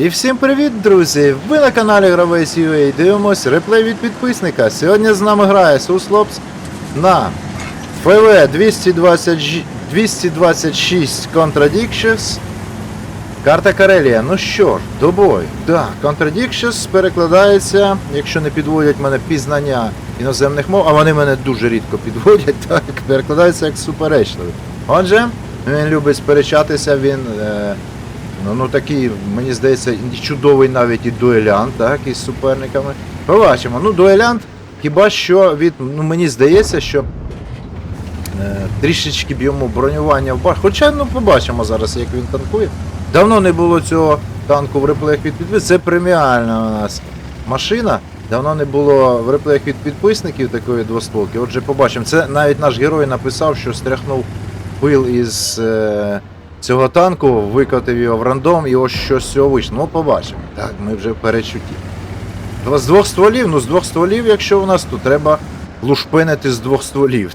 І всім привіт, друзі! Ви на каналі Гравець UA дивимось реплей від підписника. Сьогодні з нами грає Суслопс на ФВ 220, 226 Contradictions. Карта Карелія. Ну що ж, до бою. Да, Contradictions перекладається, якщо не підводять мене пізнання іноземних мов, а вони мене дуже рідко підводять, так, перекладається як суперечливий. Отже, він любить сперечатися, він. Е, Ну, ну такий, мені здається, чудовий навіть і дуелянт, так, із суперниками. Побачимо. Ну, дуелянт, хіба що від. Ну, мені здається, що е, трішечки б йому бронювання в баш. Хоча ну побачимо зараз, як він танкує. Давно не було цього танку в реплеях від підписників. Це преміальна у нас машина. Давно не було в реплеях від підписників такої двостволки. Отже, побачимо. Це навіть наш герой написав, що стряхнув пил із е, цього танку, викотив його в рандом і ось що з цього вийшло. Ну, побачимо. Так, ми вже в перечутті. З двох стволів, ну з двох стволів, якщо у нас, то треба лушпинити з двох стволів.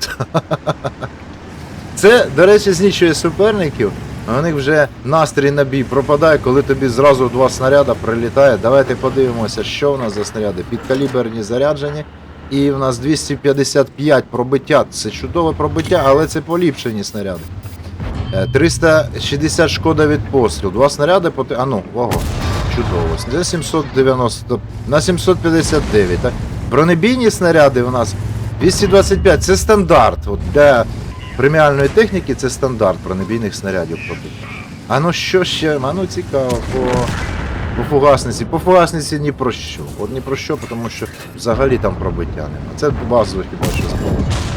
Це, до речі, знічує суперників. У них вже настрій на бій пропадає, коли тобі зразу два снаряда прилітає. Давайте подивимося, що в нас за снаряди. Підкаліберні заряджені. І в нас 255 пробиття. Це чудове пробиття, але це поліпшені снаряди. Е, 360 шкода від пострілу. Два снаряди по... А ну, ого. Чудово. Це 790 на 759. Так? Бронебійні снаряди у нас 225. Це стандарт. От для преміальної техніки це стандарт бронебійних снарядів. А ну що ще? А ну цікаво по, по фугасниці. По фугасниці ні про що. От ні про що, тому що взагалі там пробиття нема. Це базово хіба що.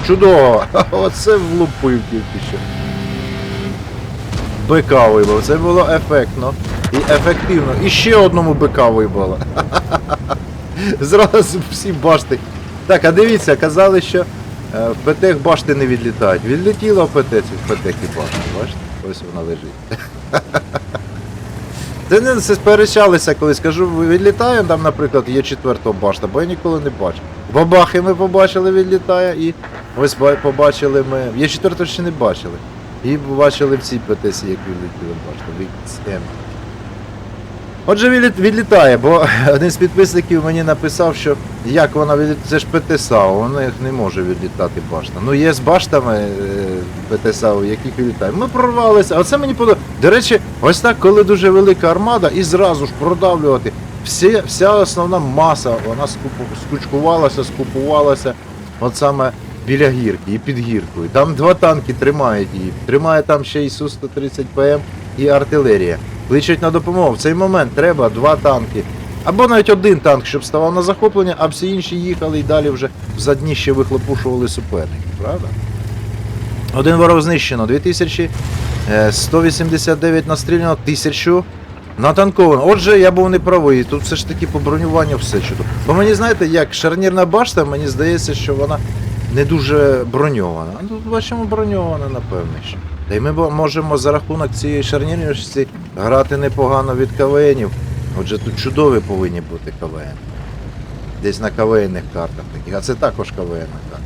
Чудово! Оце влупив тільки що. БК вибив. Це було ефектно і ефективно. І ще одному БК вибило. Зразу всі башти. Так, а дивіться, казали, що е, в ПТХ башти не відлітають. Відлетіло в ПТ в ПТХ і башти, бачите? Ось вона лежить. Це не сперечалися колись. Кажу, відлітаємо, там, наприклад, є четверта башта, бо я ніколи не бачив. Бабахи ми побачили, відлітає, і ось побачили ми. Є четверта ще не бачили. І побачили в цій ПТСі, як відлетіли башта. VXM. Отже, відліт- відлітає, бо один з підписників мені написав, що як вона відлітає, це ж ПТСАУ, вона їх не може відлітати башта. Ну є з баштами е, ПТСАУ, яких відлітає. Ми прорвалися, а це мені подобається. До речі, ось так, коли дуже велика армада, і зразу ж продавлювати. Всі, вся основна маса, вона скучкувалася, скупувалася от саме біля гірки і під гіркою. Там два танки тримають її. Тримає там ще і Су-130 ПМ і артилерія. Кличуть на допомогу. В цей момент треба два танки. Або навіть один танк, щоб ставав на захоплення, а всі інші їхали і далі вже в задні ще вихлопушували суперників, правда? Один ворог знищено, 2189 настріляно, 1000 натанковано. Отже, я був неправий. Тут все ж таки по бронюванню все чудово. Бо мені знаєте, як шарнірна башта, мені здається, що вона не дуже броньована. А тут бачимо броньована, напевне. що. Та й ми можемо за рахунок цієї шарнірності грати непогано від КВНів. Отже, тут чудові повинні бути КВН. Десь на КВНних картах таких, а це також КВН карта.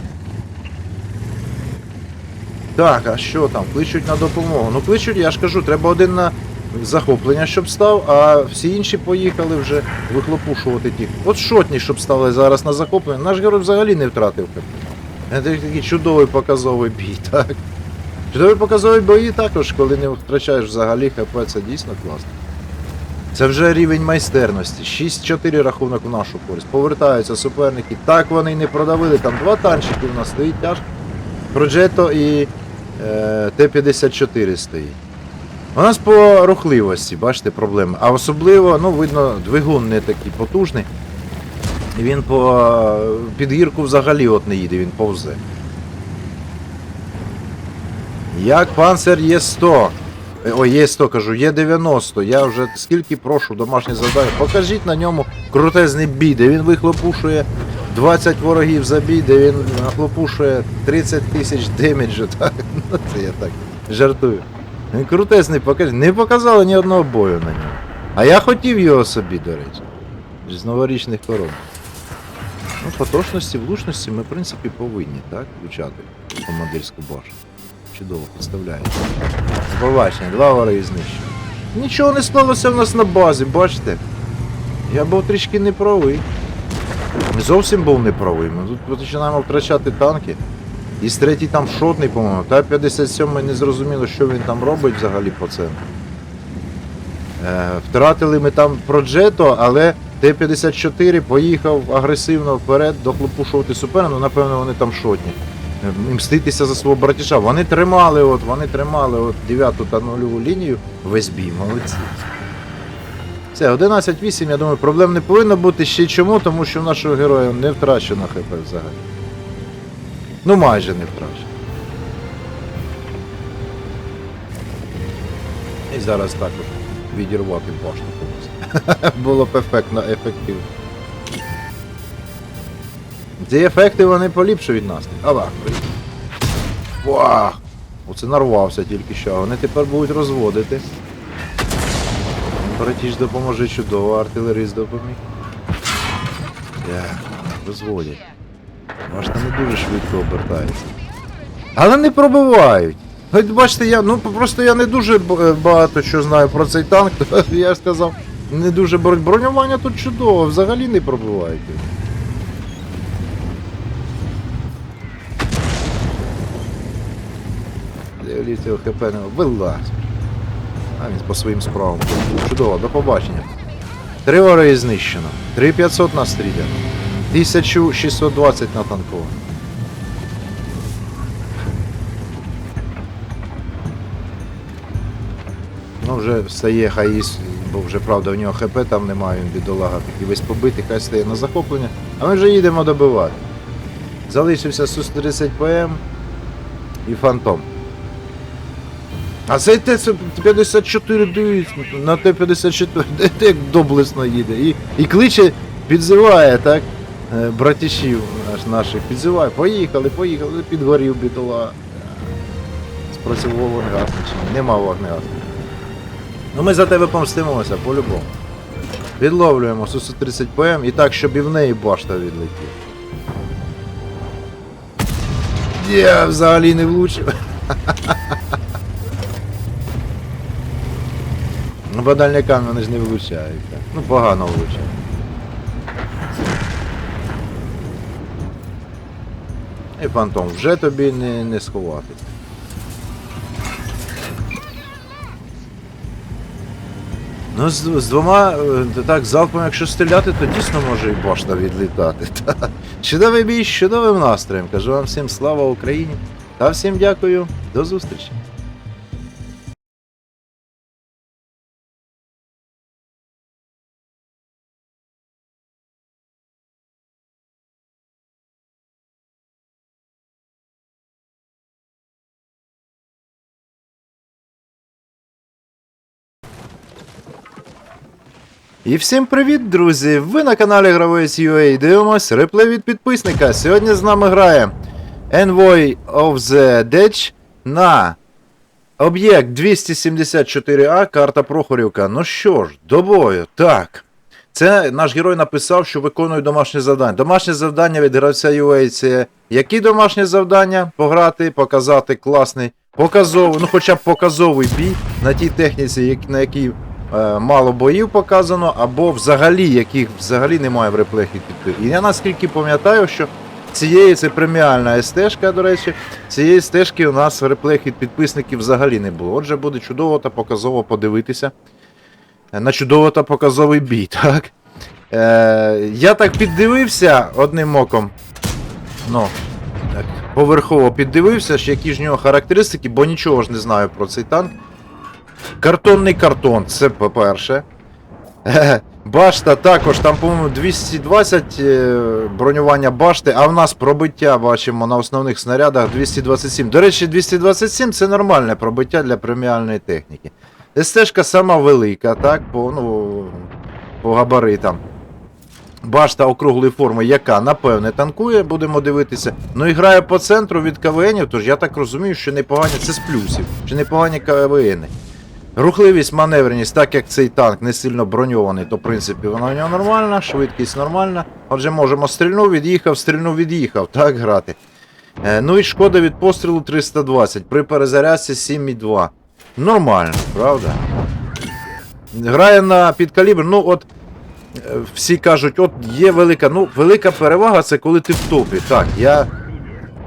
Так, а що там? Кличуть на допомогу. Ну кличуть, я ж кажу, треба один на захоплення, щоб став, а всі інші поїхали вже вихлопушувати ті. От шотні, щоб стали зараз на захоплення. Наш герой взагалі не втратив ХП. Це такий чудовий показовий бій, так. Чудові показові бої також, коли не втрачаєш взагалі ХП, це дійсно класно. Це вже рівень майстерності. 6-4 рахунок в нашу користь. Повертаються суперники. Так вони не продавили. Там два танчики у нас стоїть тяжко. Проджето і е, Т-54 стоїть. У нас по рухливості, бачите, проблеми. А особливо, ну, видно, двигун не такий потужний. Він по під гірку взагалі от не їде, він повзе. Як панцер є 100. Е, Ой, є 100, кажу, є 90. Я вже скільки прошу домашнє завдання. Покажіть на ньому крутезний бій, де він вихлопушує 20 ворогів за бій, де він нахлопушує 30 тисяч демеджу. Так? Ну, це я так жартую. Він крутезний, покажіть. Не показали ні одного бою на ньому. А я хотів його собі, до речі. З новорічних корон. Ну, по точності, влучності ми, в принципі, повинні, так, включати командирську башню. Чудово, представляєте. Побачення, два вороги знищені. Нічого не сталося в нас на базі, бачите? Я був трішки неправий. Зовсім був неправий. Ми тут починаємо втрачати танки. І з третій там шотний, по-моєму. Та 57 не зрозуміло, що він там робить взагалі по центру. Е, втратили ми там Проджето, але Т-54 поїхав агресивно вперед дохлопушувати суперника, ну напевно вони там шотні. Е, Мститися за свого братіша. Вони тримали, от, вони тримали от 9 та 0 лінію весь бій, молодці. Все, 11-8, я думаю, проблем не повинно бути ще чому, тому що в нашого героя не втрачено ХП взагалі. Ну майже не втрачено. І зараз так от відірвати башню комусь. Було б ефектно, ефективно. Ці ефекти вони поліпшують нас. Ава. Вах! Оце нарвався тільки що. Вони тепер будуть розводити. Братіж допоможе чудово, артилерист допоміг. Я, розводять. Башта не дуже швидко обертається. Але не пробивають. От бачите, я, ну просто я не дуже е, багато що знаю про цей танк, я ж сказав, не дуже бро- бронювання тут чудово, взагалі не пробивають. Дивіться, ХП не вилазь. А він по своїм справам. Чудово, до побачення. Три ори знищено. 3500 настріляно. 1620 натанковано. Ну вже встає Хаїс, бо вже правда в нього ХП там немає, він бідолага такий весь побитий, хай стає на захоплення. А ми вже їдемо добивати. Залишився Су-30 ПМ і Фантом. А цей Т-54 дивіться, на Т-54, де ти як доблесно їде. І, і кличе, підзиває, так? е, Братішів наш, наших підзиває. Поїхали, поїхали, підгорів бідола. Спрацював вогнегасник? Нема вогнегасника. Ну ми за тебе помстимося, по-любому. Відловлюємо Су-30 ПМ і так, щоб і в неї башта відлетіла. Я взагалі не влучив. Ну, по дальнякам вони ж не влучають. Ну, погано влучають. І фантом вже тобі не, не сховати. Ну, з, з двома е, так залпом, якщо стріляти, то дійсно може і башта відлітати. Та. Чудовий бій чудовим настроєм. Кажу вам всім слава Україні. Та всім дякую. До зустрічі. І всім привіт, друзі! Ви на каналі Гравець UA дивимось реплей від підписника. Сьогодні з нами грає Envoy of the Ditch на об'єкт 274А, карта Прохорівка. Ну що ж, до бою. Так. Це наш герой написав, що виконує домашнє завдання. Домашнє завдання від гравця UA це які домашні завдання? Пограти, показати класний, показовий, ну хоча б показовий бій на тій техніці, на якій мало боїв показано, або взагалі, яких взагалі немає в підписів. І я наскільки пам'ятаю, що цієї це преміальна стежка, до речі, цієї стежки у нас в реплеях від підписників взагалі не було. Отже, буде чудово та показово подивитися на чудово та показовий бій, так? Е, я так піддивився одним оком. Ну, так, поверхово піддивився, що які ж нього характеристики, бо нічого ж не знаю про цей танк. Картонний картон, це по-перше. Е, Башта також, там, по-моєму, 220 е, бронювання башти, а в нас пробиття бачимо на основних снарядах 227. До речі, 227 це нормальне пробиття для преміальної техніки. СТ-шка сама велика, так, по, ну, по габаритам. Башта округлої форми, яка напевне танкує, будемо дивитися. Ну і грає по центру від КВНів, тож я так розумію, що непогані, це з плюсів, що непогані КВНи. Рухливість, маневреність, так як цей танк не сильно броньований, то в принципі вона у нього нормальна, швидкість нормальна. Отже, можемо стрільнув, від'їхав, стрільнув, від'їхав, так грати. Е, ну і шкода від пострілу 320, при перезарядці 7,2. Нормально, правда? грає на підкалібр, ну от е, всі кажуть, от є велика, ну, велика перевага це коли ти в топі. Так, я.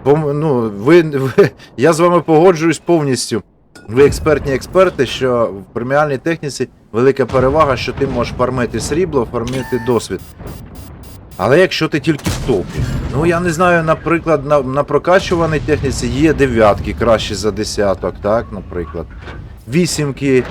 Ну, ви, ви, я з вами погоджуюсь повністю. Ви експертні експерти, що в преміальній техніці велика перевага, що ти можеш фармити срібло, фармити досвід. Але якщо ти тільки в топі. Ну я не знаю, наприклад, на, на прокачуваній техніці є дев'ятки кращі за десяток, так, наприклад. Вісімки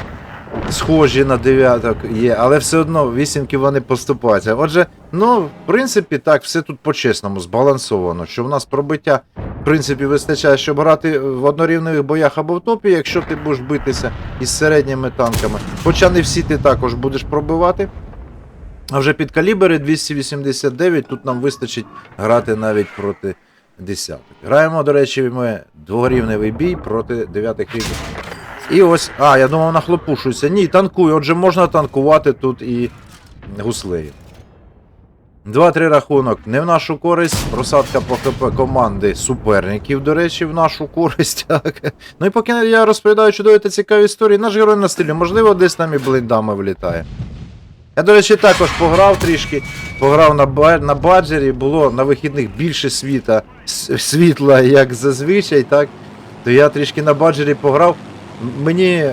схожі на дев'яток є, але все одно вісімки вони поступаються. Отже, ну, в принципі, так, все тут по-чесному, збалансовано, що в нас пробиття, принципі, вистачає, щоб грати в однорівневих боях або в топі, якщо ти будеш битися із середніми танками. Хоча не всі ти також будеш пробивати. А вже під калібри 289 тут нам вистачить грати навіть проти десяток. Граємо, до речі, ми дворівневий бій проти дев'ятих рівнів. І ось. А, я думав, нахлопушується. Ні, танкую. Отже, можна танкувати тут і гуслею. 2-3 рахунок. Не в нашу користь. Просадка по ХП команди суперників, до речі, в нашу користь. Так. Ну і поки я розповідаю чудові та цікаві історії, наш герой на стилі, можливо, десь там і блиндами влітає. Я, до речі, також пограв трішки, пограв на, на баджері, було на вихідних більше світа, світла, як зазвичай, так? То я трішки на баджері пограв. Мені е,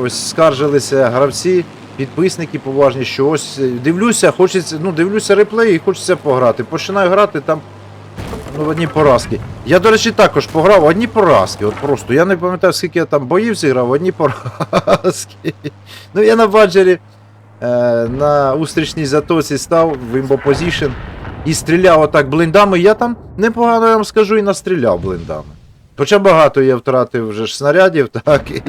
ось скаржилися гравці, підписники поважні, що ось е, дивлюся, хочеться, ну, дивлюся реплеї і хочеться пограти. Починаю грати там. Ну, одні поразки. Я, до речі, також пограв одні поразки. От просто. Я не пам'ятаю, скільки я там боїв зіграв, одні поразки. Ну, я на баджері е, на устрічній затоці став в імбопозішн і стріляв отак блиндами. Я там непогано я вам скажу і настріляв блиндами. Хоча багато я втратив вже ж снарядів, так, і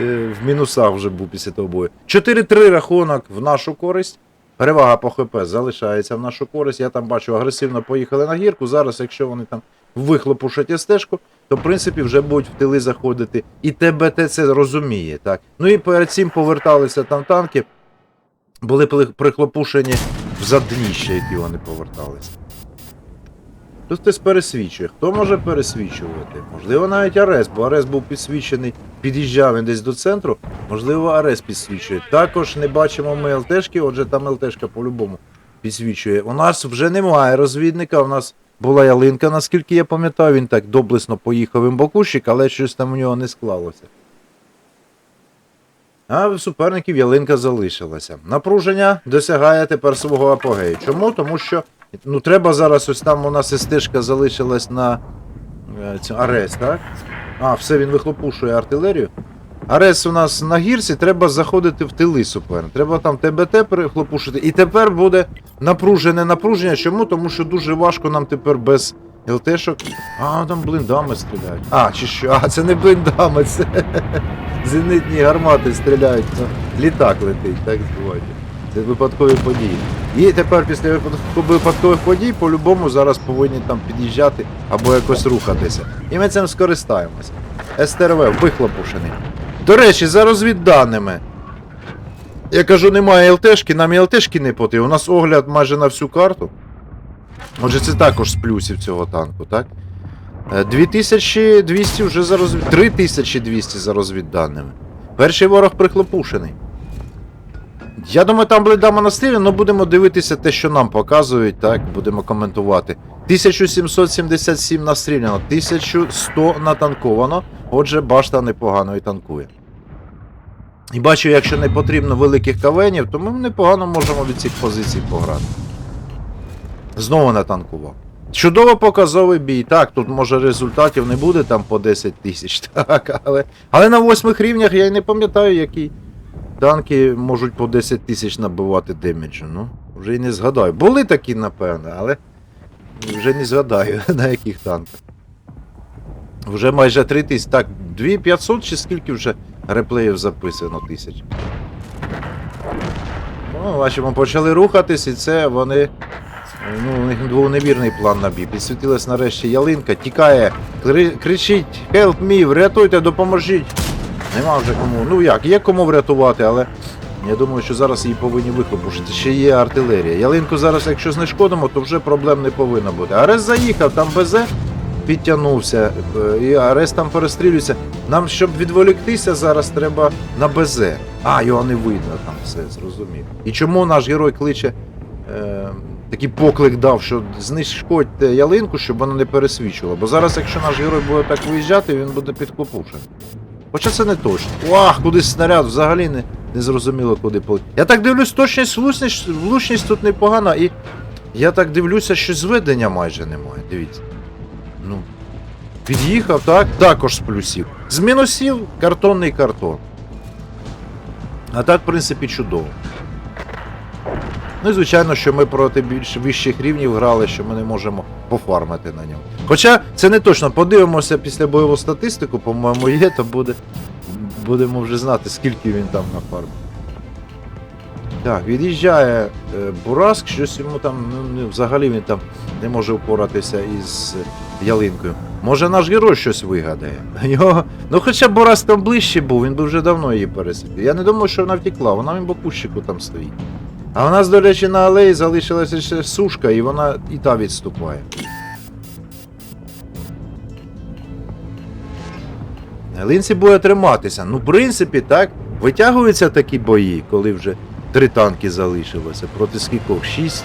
е, в мінусах вже був після того бою. 4-3 рахунок в нашу користь. Перевага по ХП залишається в нашу користь. Я там бачу, агресивно поїхали на гірку. Зараз, якщо вони там вихлопушать стежку, то в принципі вже будуть в тили заходити. І ТБТ це розуміє. так. Ну і перед цим поверталися там танки, були прихлопушені в задніще, які вони поверталися. Тут хтось пересвічує. Хто може пересвічувати? Можливо, навіть Арес, бо Арес був підсвічений, під'їжджав він десь до центру. Можливо, Арес підсвічує. Також не бачимо ми ЛТшки, отже, там ЛТшка по-любому підсвічує. У нас вже немає розвідника, у нас була ялинка, наскільки я пам'ятаю, він так доблесно поїхав імбокущик, але щось там у нього не склалося. А в суперників ялинка залишилася. Напруження досягає тепер свого апогею. Чому? Тому що ну, треба зараз, ось там у нас стежка залишилась на е, цю, Арес, так? А, все, він вихлопушує артилерію. Арес у нас на гірці, треба заходити в тили суперника. Треба там ТБТ перехлопушити. І тепер буде напружене напруження. Чому? Тому що дуже важко нам тепер без ЛТшок. А, там блиндами стріляють. А, чи що? А, це не блиндами, це зенитні гармати стріляють. Літак летить, так збивайте. Це випадкові події. І тепер після випадкових подій по-любому зараз повинні там під'їжджати або якось рухатися. І ми цим скористаємося. СТРВ вихлопушений. До речі, за розвідданими. Я кажу, немає ЛТшки, нам і ЛТшки не потрібно. У нас огляд майже на всю карту. Отже, це також з плюсів цього танку, так? Е, 2200 вже за розвід... 3200 за розвідданими. Перший ворог прихлопушений. Я думаю, там блидама на стилі, але будемо дивитися те, що нам показують, так, будемо коментувати. 1777 настріляно, 1100 натанковано. Отже, башта непогано і танкує. І бачу, якщо не потрібно великих кавенів, то ми непогано можемо від цих позицій пограти. Знову натанкував. Чудово показовий бій. Так, тут може результатів не буде там по 10 тисяч, так, але, але на восьмих рівнях я й не пам'ятаю, які танки можуть по 10 тисяч набивати демеджу. Ну, вже й не згадаю. Були такі, напевно, але вже не згадаю, на яких танках. Вже майже 3 тисячі. Так, 2500 чи скільки вже реплеїв записано тисяч. Ну, бачимо, почали рухатись, і це вони. Ну, у них був невірний план на бій. Підсвітилась нарешті ялинка, тікає, кри- кричить, help me, врятуйте, допоможіть. Нема вже кому. Ну як, є кому врятувати, але я думаю, що зараз її повинні вихлопушити. Ще є артилерія. Ялинку зараз, якщо знешкодимо, то вже проблем не повинно бути. Арес заїхав, там БЗ підтягнувся, е, і Арес там перестрілюється. Нам, щоб відволіктися, зараз треба на БЗ. А, його не видно там все, зрозумів. І чому наш герой кличе е, такий поклик дав, що знешкодьте ялинку, щоб вона не пересвічувала. Бо зараз, якщо наш герой буде так виїжджати, він буде підкопушений. Хоча це не точно. Ах, кудись снаряд взагалі не, не зрозуміло, куди полетів. Я так дивлюсь, точність, влучність, влучність тут непогана, і я так дивлюся, що зведення майже немає. Дивіться. Ну. Під'їхав, так? Також з плюсів. З мінусів картонний картон. А так, в принципі, чудово. Ну і звичайно, що ми проти більш вищих рівнів грали, що ми не можемо пофармити на ньому. Хоча це не точно. Подивимося після бойову статистику, по-моєму, є, то буде. Будемо вже знати, скільки він там нафармив. Так, від'їжджає е, Бураск, щось йому там, ну, взагалі він там не може впоратися із ялинкою. Може наш герой щось вигадає. Його... Ну хоча б Бураск там ближче був, він би вже давно її пересвітив. Я не думаю, що вона втекла, вона в бокущику там стоїть. А у нас, до речі, на алеї залишилася ще сушка, і вона і та відступає. Линці буде триматися. Ну, в принципі, так. Витягуються такі бої, коли вже три танки залишилося. Проти скількох? Шість.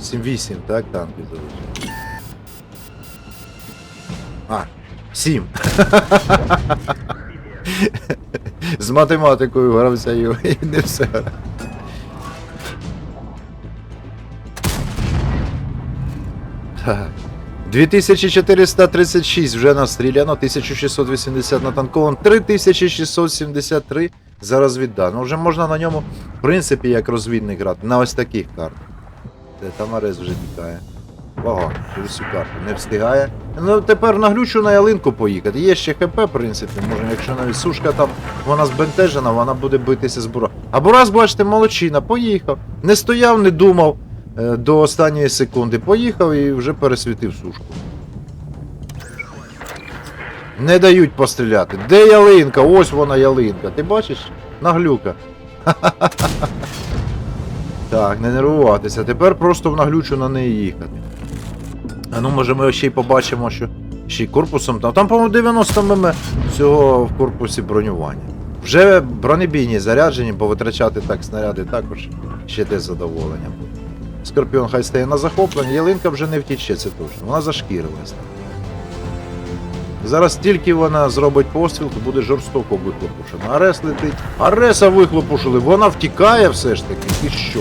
Сім-вісім, так, танків залишилося. А, сім. З математикою грався його і не все. Так. 2436 вже настріляно, 1680 натанковано, 3673 зараз віддано. Вже можна на ньому, в принципі, як розвідник грати, на ось таких картах. Де там Арес вже тікає. Через всю карту не встигає. Ну тепер на глючу на ялинку поїхати. Є ще ХП, в принципі, може, якщо навіть сушка там вона збентежена, вона буде битися з бура. А Бурас, бачите, молодчина, поїхав. Не стояв, не думав е, до останньої секунди. Поїхав і вже пересвітив сушку. Не дають постріляти. Де ялинка? Ось вона ялинка. Ти бачиш? Наглюка. Так, не нервуватися. Тепер просто в наглючу на неї їхати. А ну може ми ще й побачимо, що ще й корпусом там. Там, по-моєму, 90 мм всього в корпусі бронювання. Вже бронебійні заряджені, бо витрачати так снаряди також ще те задоволення буде. Скорпіон хай стає на захоплення, ялинка вже не втіче, це точно. Вона зашкірилась. Зараз тільки вона зробить постріл, то буде жорстоко вихлопушена. Арес летить. Ареса вихлопушили, вона втікає все ж таки. І що?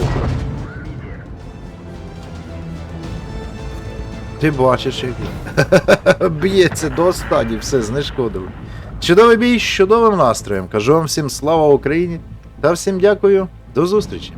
Ти бачиш, як б'ється до останніх, все знешкодили. Чудовий бій з чудовим настроєм. Кажу вам всім слава Україні та всім дякую. До зустрічі!